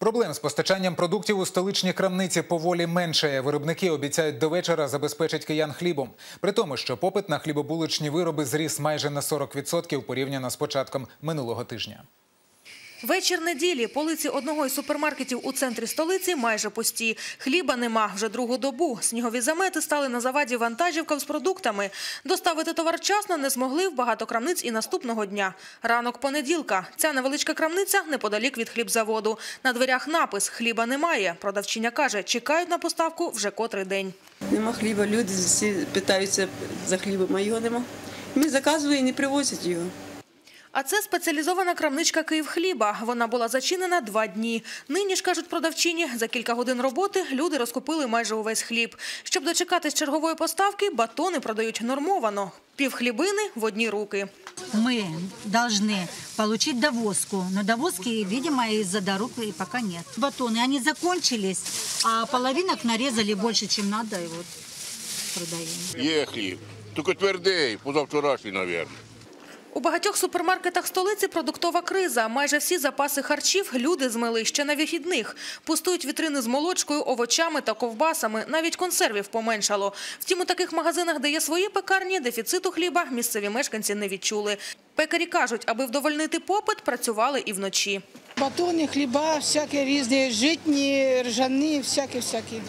Проблем з постачанням продуктів у столичній крамниці поволі менше. Виробники обіцяють до вечора забезпечить киян хлібом. При тому, що попит на хлібобуличні вироби зріс майже на 40% порівняно з початком минулого тижня. Вечір неділі. Полиці одного із супермаркетів у центрі столиці майже пусті. Хліба нема вже другу добу. Снігові замети стали на заваді вантажівкам з продуктами. Доставити товар вчасно не змогли в багато крамниць і наступного дня. Ранок понеділка. Ця невеличка крамниця неподалік від хлібзаводу. На дверях напис «Хліба немає». Продавчиня каже, чекають на поставку вже котрий день. Нема хліба, люди всі питаються за хлібом, а його нема. Ми заказуємо і не привозять його. А це спеціалізована крамничка «Київхліба». Вона була зачинена два дні. Нині ж, кажуть продавчині, за кілька годин роботи люди розкупили майже увесь хліб. Щоб дочекатись чергової поставки, батони продають нормовано. Півхлібини в одні руки. мы должны получить довозку, но довозки, видимо, из-за дорог и пока нет. Батоны, они закончились, а половинок нарезали больше, чем надо, и вот продаем. Є хліб. Тільки твердий, позавчорашній, мабуть. У багатьох супермаркетах столиці продуктова криза. Майже всі запаси харчів люди змили ще на вихідних. Пустують вітрини з молочкою, овочами та ковбасами. Навіть консервів поменшало. Втім, у таких магазинах, де є свої пекарні, дефіциту хліба місцеві мешканці не відчули. Пекарі кажуть, аби вдовольнити попит, працювали і вночі. Батони, хліба, всякі різні, житні, ржані, всякі-всякі.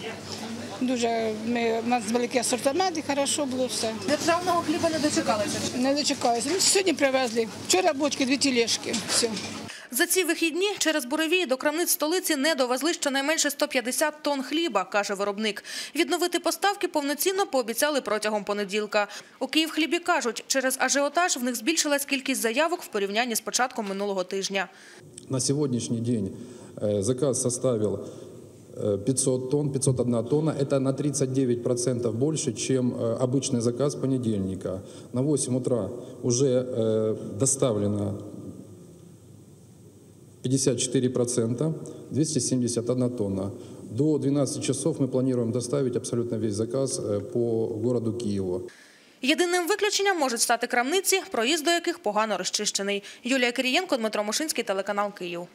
Дуже ми, у нас великий асортимент і хорошо було все. Державного хліба не дочекалися. Не дочекалися. Ми сьогодні привезли. Вчора бочки, дві тілешки. Все. За ці вихідні через буревії до крамниць столиці не довезли щонайменше 150 тонн хліба, каже виробник. Відновити поставки повноцінно пообіцяли протягом понеділка. У Київхлібі кажуть, через ажіотаж в них збільшилась кількість заявок в порівнянні з початком минулого тижня. На сегодняшний день э, заказ составил э, 500 тонн, 501 тонна. Это на 39% больше, чем э, обычный заказ понедельника. На 8 утра уже э, доставлено 54%, 271 тонна. До 12 часов мы планируем доставить абсолютно весь заказ э, по городу Киеву. Єдиним виключенням можуть стати крамниці, проїзд до яких погано розчищений. Юлія Кирієнко, Дмитро Мушинський, телеканал Київ.